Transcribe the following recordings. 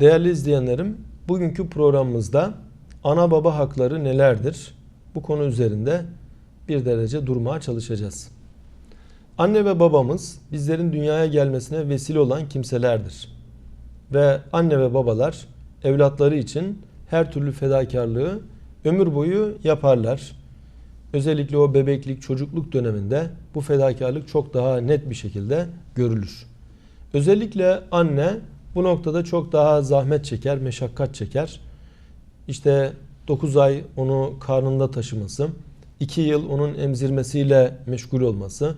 Değerli izleyenlerim, bugünkü programımızda ana baba hakları nelerdir? Bu konu üzerinde bir derece durmaya çalışacağız. Anne ve babamız bizlerin dünyaya gelmesine vesile olan kimselerdir. Ve anne ve babalar evlatları için her türlü fedakarlığı ömür boyu yaparlar. Özellikle o bebeklik, çocukluk döneminde bu fedakarlık çok daha net bir şekilde görülür. Özellikle anne bu noktada çok daha zahmet çeker, meşakkat çeker. İşte 9 ay onu karnında taşıması, 2 yıl onun emzirmesiyle meşgul olması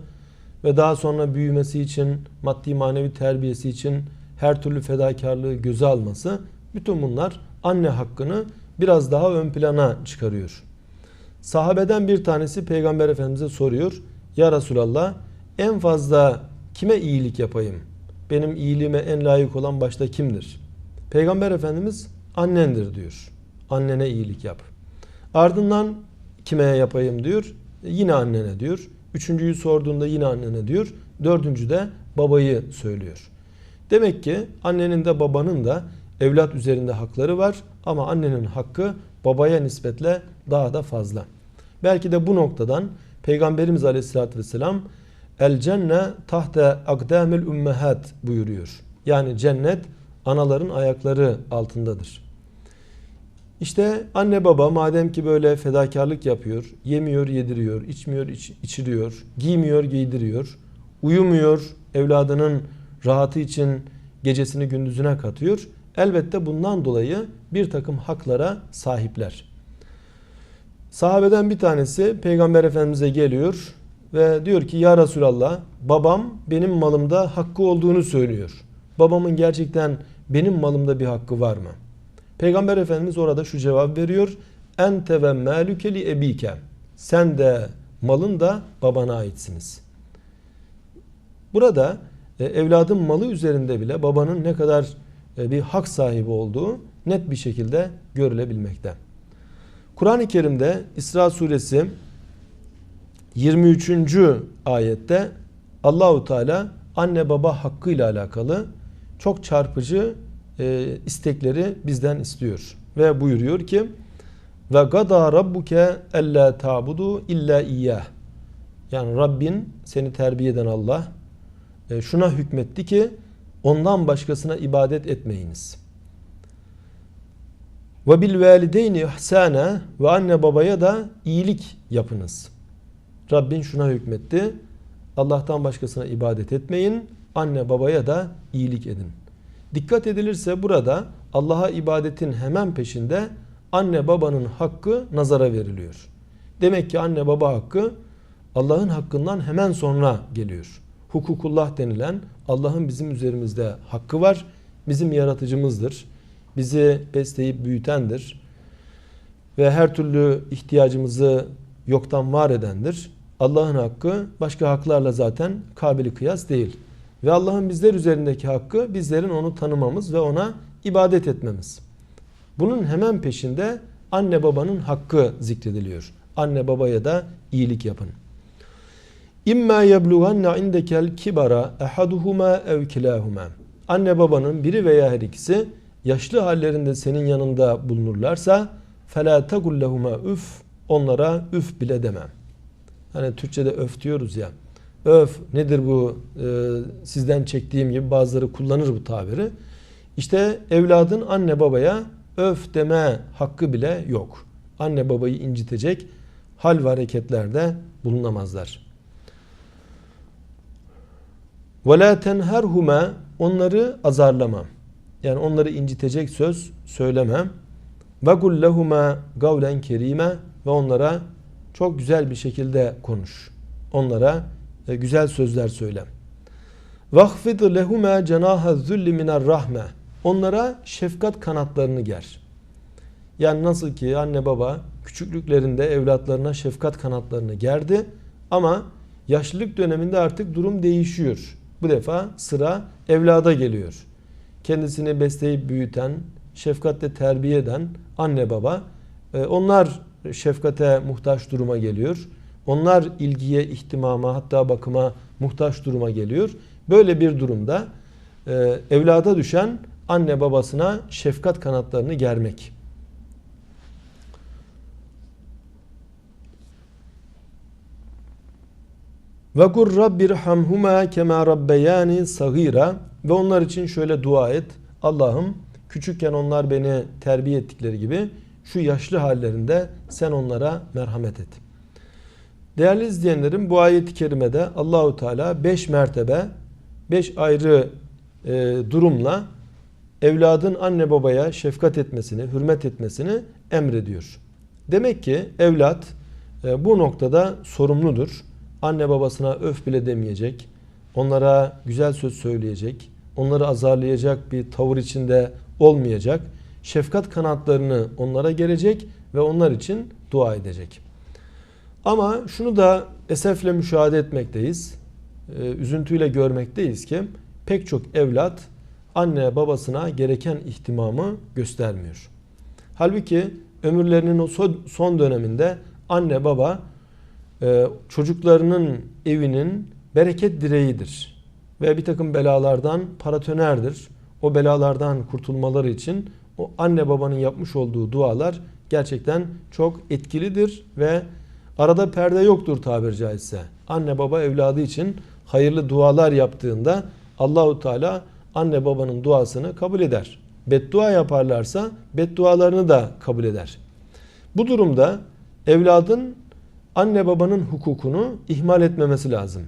ve daha sonra büyümesi için, maddi manevi terbiyesi için her türlü fedakarlığı göze alması bütün bunlar anne hakkını biraz daha ön plana çıkarıyor. Sahabeden bir tanesi Peygamber Efendimiz'e soruyor. Ya Resulallah en fazla kime iyilik yapayım? Benim iyiliğime en layık olan başta kimdir? Peygamber Efendimiz annendir diyor. Annene iyilik yap. Ardından kime yapayım diyor. Yine annene diyor. Üçüncüyü sorduğunda yine annene diyor. Dördüncü de babayı söylüyor. Demek ki annenin de babanın da evlat üzerinde hakları var ama annenin hakkı babaya nispetle daha da fazla. Belki de bu noktadan Peygamberimiz Aleyhisselatü Vesselam El cenne tahte akdamil ümmehat buyuruyor. Yani cennet anaların ayakları altındadır. İşte anne baba madem ki böyle fedakarlık yapıyor, yemiyor, yediriyor, içmiyor, iç, içiriyor, giymiyor, giydiriyor, uyumuyor, evladının rahatı için gecesini gündüzüne katıyor. Elbette bundan dolayı bir takım haklara sahipler. Sahabeden bir tanesi Peygamber Efendimiz'e geliyor ve diyor ki ya Resulallah babam benim malımda hakkı olduğunu söylüyor. Babamın gerçekten benim malımda bir hakkı var mı? Peygamber Efendimiz orada şu cevap veriyor. Ente ve malüke li ebike. Sen de malın da babana aitsiniz. Burada e, evladın malı üzerinde bile babanın ne kadar e, bir hak sahibi olduğu net bir şekilde görülebilmekte. Kur'an-ı Kerim'de İsra suresi 23. ayette Allahu Teala anne baba hakkıyla alakalı çok çarpıcı e, istekleri bizden istiyor ve buyuruyor ki ve gada rabbuke alla ta'budu illa iyyah. Yani Rabbin seni terbiye eden Allah e, şuna hükmetti ki ondan başkasına ibadet etmeyiniz. Ve bil valideyni ihsana ve anne babaya da iyilik yapınız. Rabbin şuna hükmetti. Allah'tan başkasına ibadet etmeyin. Anne babaya da iyilik edin. Dikkat edilirse burada Allah'a ibadetin hemen peşinde anne babanın hakkı nazara veriliyor. Demek ki anne baba hakkı Allah'ın hakkından hemen sonra geliyor. Hukukullah denilen Allah'ın bizim üzerimizde hakkı var. Bizim yaratıcımızdır. Bizi besleyip büyütendir. Ve her türlü ihtiyacımızı yoktan var edendir. Allah'ın hakkı başka haklarla zaten kabili kıyas değil. Ve Allah'ın bizler üzerindeki hakkı bizlerin onu tanımamız ve ona ibadet etmemiz. Bunun hemen peşinde anne babanın hakkı zikrediliyor. Anne babaya da iyilik yapın. İmma yeblughanne indekel kibara ahaduhuma ev kilahuma. Anne babanın biri veya her ikisi yaşlı hallerinde senin yanında bulunurlarsa fela tegul lehuma üf onlara üf bile demem. Hani Türkçe'de öf diyoruz ya. Öf nedir bu e, sizden çektiğim gibi bazıları kullanır bu tabiri. İşte evladın anne babaya öf deme hakkı bile yok. Anne babayı incitecek hal ve hareketlerde bulunamazlar. Ve la onları azarlamam. Yani onları incitecek söz söylemem. Ve kul lehuma gavlen kerime ve onlara çok güzel bir şekilde konuş. Onlara e, güzel sözler söyle. Vahfid lehuma cenaha zulli minar rahme. Onlara şefkat kanatlarını ger. Yani nasıl ki anne baba küçüklüklerinde evlatlarına şefkat kanatlarını gerdi ama yaşlılık döneminde artık durum değişiyor. Bu defa sıra evlada geliyor. Kendisini besleyip büyüten, şefkatle terbiye eden anne baba e, onlar şefkate muhtaç duruma geliyor. Onlar ilgiye, ihtimama hatta bakıma muhtaç duruma geliyor. Böyle bir durumda e, evlada düşen anne babasına şefkat kanatlarını germek. Ve kur rabbirhamhuma kema rabbeyani sagira ve onlar için şöyle dua et. Allah'ım küçükken onlar beni terbiye ettikleri gibi şu yaşlı hallerinde sen onlara merhamet et. Değerli izleyenlerim bu ayet-i kerimede Allahu Teala 5 mertebe 5 ayrı e, durumla evladın anne babaya şefkat etmesini, hürmet etmesini emrediyor. Demek ki evlat e, bu noktada sorumludur. Anne babasına öf bile demeyecek. Onlara güzel söz söyleyecek. Onları azarlayacak bir tavır içinde olmayacak. Şefkat kanatlarını onlara gelecek ve onlar için dua edecek. Ama şunu da esefle müşahede etmekteyiz. E, üzüntüyle görmekteyiz ki pek çok evlat anne babasına gereken ihtimamı göstermiyor. Halbuki ömürlerinin o son döneminde anne baba e, çocuklarının evinin bereket direğidir. Ve bir takım belalardan paratönerdir. O belalardan kurtulmaları için o anne babanın yapmış olduğu dualar gerçekten çok etkilidir ve arada perde yoktur tabir caizse. Anne baba evladı için hayırlı dualar yaptığında Allahu Teala anne babanın duasını kabul eder. Beddua yaparlarsa beddualarını da kabul eder. Bu durumda evladın anne babanın hukukunu ihmal etmemesi lazım.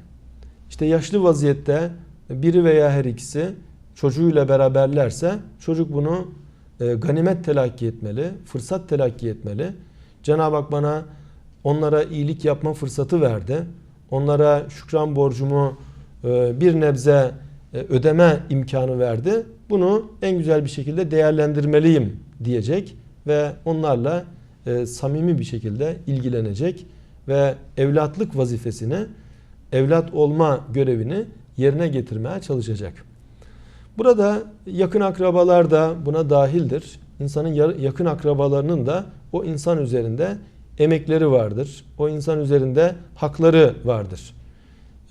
İşte yaşlı vaziyette biri veya her ikisi çocuğuyla beraberlerse çocuk bunu e, ganimet telakki etmeli, fırsat telakki etmeli. Cenab-ı Hak bana onlara iyilik yapma fırsatı verdi. Onlara şükran borcumu e, bir nebze e, ödeme imkanı verdi. Bunu en güzel bir şekilde değerlendirmeliyim diyecek ve onlarla e, samimi bir şekilde ilgilenecek ve evlatlık vazifesini, evlat olma görevini yerine getirmeye çalışacak. Burada yakın akrabalar da buna dahildir. İnsanın yakın akrabalarının da o insan üzerinde emekleri vardır. O insan üzerinde hakları vardır.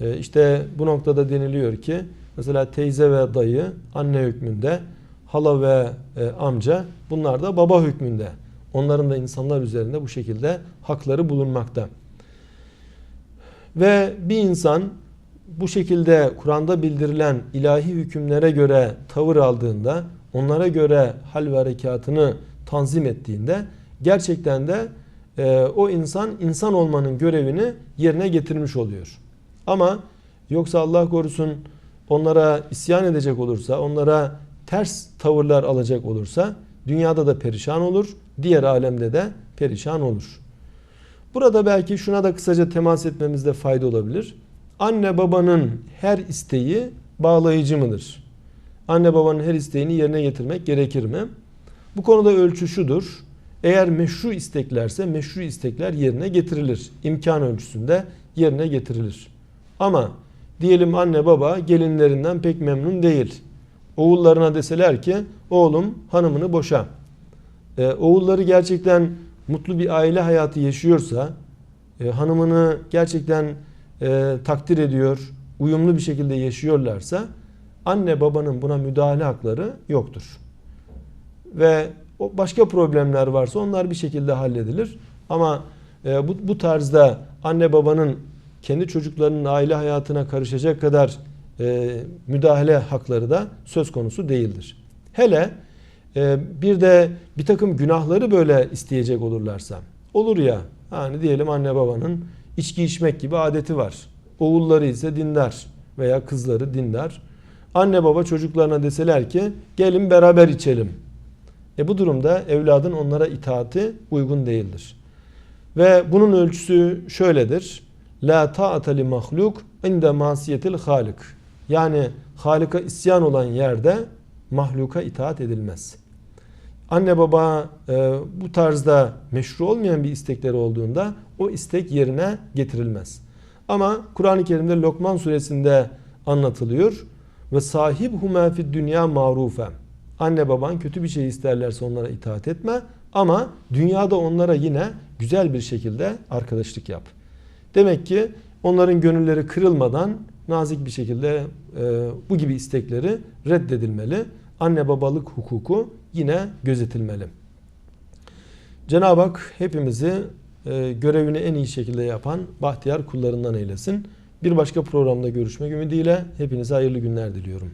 E, işte bu noktada deniliyor ki Mesela teyze ve dayı anne hükmünde, hala ve e, amca bunlar da baba hükmünde. Onların da insanlar üzerinde bu şekilde hakları bulunmakta. Ve bir insan bu şekilde Kur'an'da bildirilen ilahi hükümlere göre tavır aldığında, onlara göre hal ve harekatını tanzim ettiğinde gerçekten de e, o insan insan olmanın görevini yerine getirmiş oluyor. Ama yoksa Allah korusun onlara isyan edecek olursa, onlara ters tavırlar alacak olursa dünyada da perişan olur, diğer alemde de perişan olur. Burada belki şuna da kısaca temas etmemizde fayda olabilir. Anne babanın her isteği bağlayıcı mıdır? Anne babanın her isteğini yerine getirmek gerekir mi? Bu konuda ölçü şudur. Eğer meşru isteklerse meşru istekler yerine getirilir. İmkan ölçüsünde yerine getirilir. Ama Diyelim anne baba gelinlerinden pek memnun değil. Oğullarına deseler ki oğlum hanımını boşa. Ee, oğulları gerçekten mutlu bir aile hayatı yaşıyorsa, e, hanımını gerçekten e, takdir ediyor, uyumlu bir şekilde yaşıyorlarsa anne babanın buna müdahale hakları yoktur. Ve o başka problemler varsa onlar bir şekilde halledilir. Ama e, bu, bu tarzda anne babanın kendi çocuklarının aile hayatına karışacak kadar e, müdahale hakları da söz konusu değildir. Hele e, bir de bir takım günahları böyle isteyecek olurlarsa olur ya hani diyelim anne babanın içki içmek gibi adeti var. Oğulları ise dindar veya kızları dindar. Anne baba çocuklarına deseler ki gelin beraber içelim. E bu durumda evladın onlara itaati uygun değildir. Ve bunun ölçüsü şöyledir. La ta'ate li mahluk inde masiyetil halik. Yani Halik'a isyan olan yerde mahluka itaat edilmez. Anne baba e, bu tarzda meşru olmayan bir istekleri olduğunda o istek yerine getirilmez. Ama Kur'an-ı Kerim'de Lokman suresinde anlatılıyor. Ve sahib huma fid dünya marufe. Anne baban kötü bir şey isterlerse onlara itaat etme ama dünyada onlara yine güzel bir şekilde arkadaşlık yap. Demek ki onların gönülleri kırılmadan nazik bir şekilde e, bu gibi istekleri reddedilmeli. anne babalık hukuku yine gözetilmeli. Cenab-ı Hak hepimizi e, görevini en iyi şekilde yapan bahtiyar kullarından eylesin. Bir başka programda görüşmek ümidiyle hepinize hayırlı günler diliyorum.